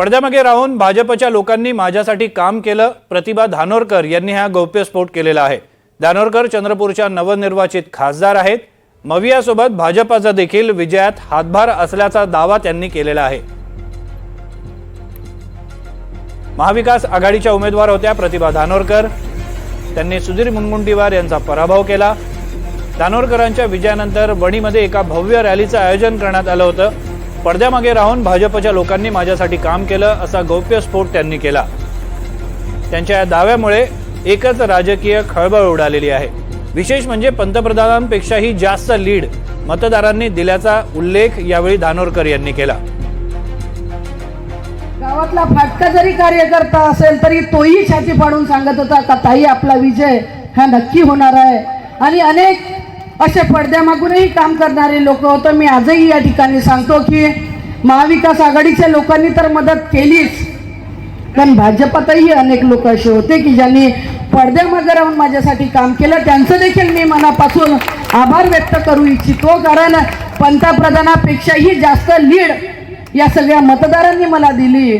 पडद्यामागे राहून भाजपच्या लोकांनी माझ्यासाठी काम केलं प्रतिभा धानोरकर यांनी हा गौप्यस्फोट केलेला आहे. धानोरकर चंद्रपूरच्या नवनिर्वाचित खासदार आहेत. मवियासोबत भाजपाचा देखील विजयात हातभार असल्याचा दावा त्यांनी केलेला आहे. महाविकास आघाडीच्या उमेदवार होत्या प्रतिभा धानोरकर. त्यांनी सुधीर मुनगुंटीवार यांचा पराभव केला. धानोरकरांच्या विजयानंतर वणीमध्ये एका भव्य रॅलीचं आयोजन करण्यात आलं होतं. पडद्यामागे राहून भाजपच्या लोकांनी माझ्यासाठी काम केलं असा गौप्यस्फोट त्यांनी केला. त्यांच्या या दाव्यामुळे एकच राजकीय खळबळ उडालेली आहे. विशेष म्हणजे पंतप्रधानांपेक्षाही जास्त लीड मतदारांनी दिल्याचा उल्लेख यावेळी धानोरकर यांनी केला. गावातला फाटका जरी कार्यकर्ता असेल तरी तोही छाती पाडून सांगत होता का ताई आपला विजय हा नक्की होणार आहे. आणि अनेक असे पडद्यामागूनही काम करणारे लोक होतं. मी आजही या ठिकाणी सांगतो की महाविकास आघाडीच्या लोकांनी तर मदत केलीच. पण भाजपातही अनेक लोक असे होते की ज्यांनी पडद्यामागे राहून माझ्यासाठी काम केलं. त्यांचं देखील मी मनापासून आभार व्यक्त करू इच्छितो. कारण पंतप्रधानापेक्षाही जास्त लीड या सगळ्या मतदारांनी मला दिली.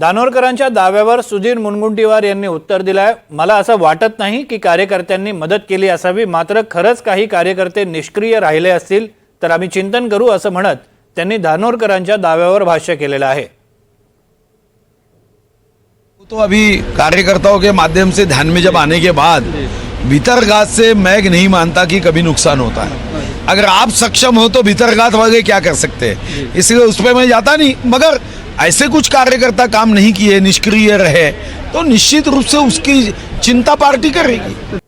धानोरकरांच्या दाव्यावर सुधीर मुनगुंटीवार यांनी उत्तर दिलंय. मला असं वाटत नाही की कार्यकर्त्यांनी मदत केली असावी. मात्र खरंच काही कार्यकर्ते निष्क्रिय राहिले असतील तर आम्ही चिंतन करू असं म्हणत त्यांनी धानोरकरांच्या दाव्यावर भाष्य केलेलं आहे. तो अभी कार्यकर्ताओं के माध्यम से ध्यान में जब आने के बाद भीतरघात से मैं नहीं मानता कि कभी नुकसान होता है। अगर आप सक्षम हो तो भीतरघात वगैरह क्या कर सकते हैं? इसलिए उस पर मैं जाता नहीं मगर ऐसे कुछ कार्यकर्ता काम नहीं किए निष्क्रिय रहे तो निश्चित रूप से उसकी चिंता पार्टी करेगी।